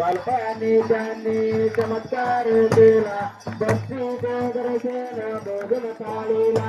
బల్పాన్ని దాన్ని చమత్కార దేలా భక్తి దర్శన భోజన తాళీలా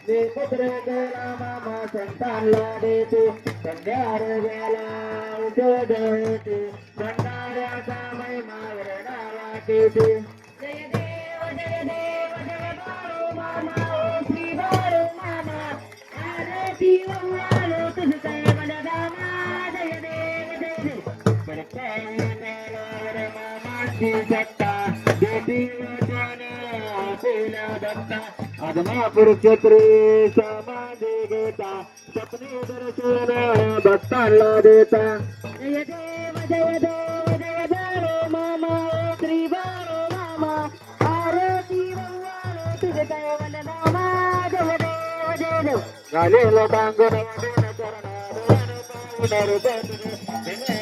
వల్ల నామ జయ దేవ జయ మారకుడు నీ పుత్రగల మామ సంతాన్లాడేతు కన్యార వేళ ఉదోదోతు బండార సమయ మావరణాలాకేతు జయ దేవ జయ దేవ జయ బాలు మామ ఓ శ్రీ బాలు మామ ఆరతి వల్లారు తులకై వల్ల నామ జయ దేవ జయ జయ आगमा पुरुषत्री समाधी घेता स्वप्नी दर्शन भक्तांना देता। जय देव जय देव जय दारो मामा श्री मामा। आरती तुझे दैवन नामा। जय देव जय देव। झालेलं डांगर चरण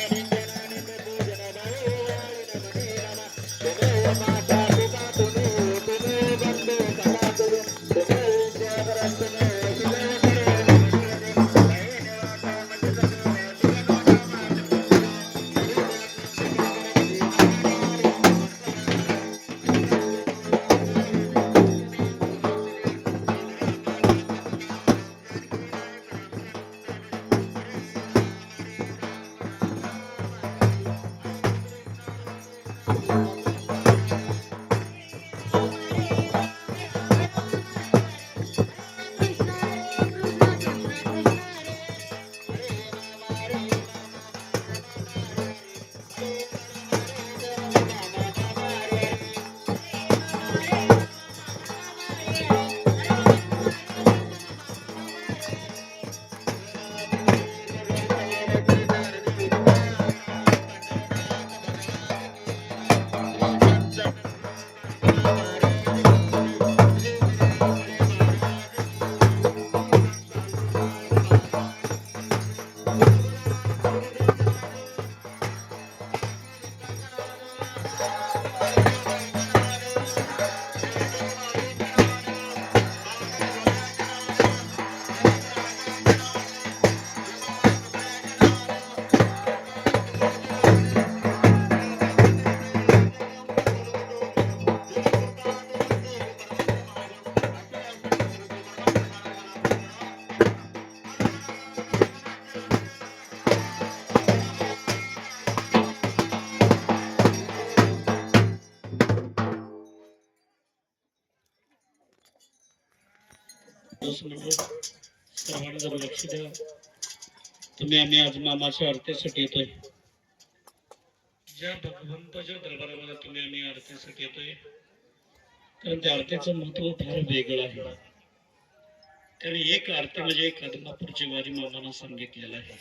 Amém. मंडळ सर्वांना जरा लक्ष द्या. तुम्ही आम्ही आज मामाच्या आरतीसाठी येतोय. ज्या भगवंताच्या दरबारामध्ये तुम्ही आम्ही आरतीसाठी येतोय कारण त्या आरतीचं महत्त्व फार वेगळं आहे. कारण एक आरती म्हणजे कदमापूरची वारी मामाना सांगितलेलं आहे.